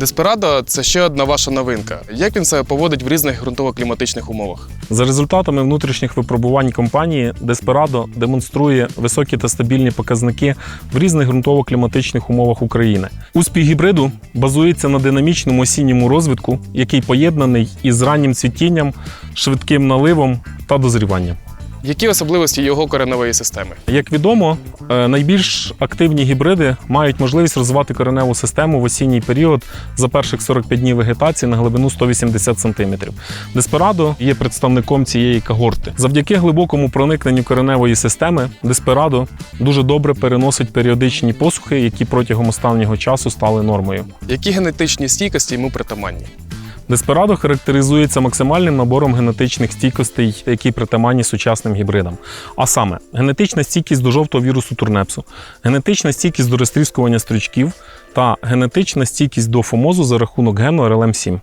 Деспирадо це ще одна ваша новинка. Як він себе поводить в різних ґрунтово-кліматичних умовах? За результатами внутрішніх випробувань компанії, Desperado демонструє високі та стабільні показники в різних ґрунтово-кліматичних умовах України. Успіх гібриду базується на динамічному осінньому розвитку, який поєднаний із раннім цвітінням, швидким наливом та дозріванням. Які особливості його кореневої системи? Як відомо, найбільш активні гібриди мають можливість розвивати кореневу систему в осінній період за перших 45 днів вегетації на глибину 180 см. Деспирадо є представником цієї когорти. Завдяки глибокому проникненню кореневої системи, Деспирадо дуже добре переносить періодичні посухи, які протягом останнього часу стали нормою. Які генетичні стійкості йому притаманні? Деспирадо характеризується максимальним набором генетичних стійкостей, які притаманні сучасним гібридам. А саме, генетична стійкість до жовтого вірусу турнепсу, генетична стійкість до розтріскування стрічків та генетична стійкість до фомозу за рахунок гену RLM7.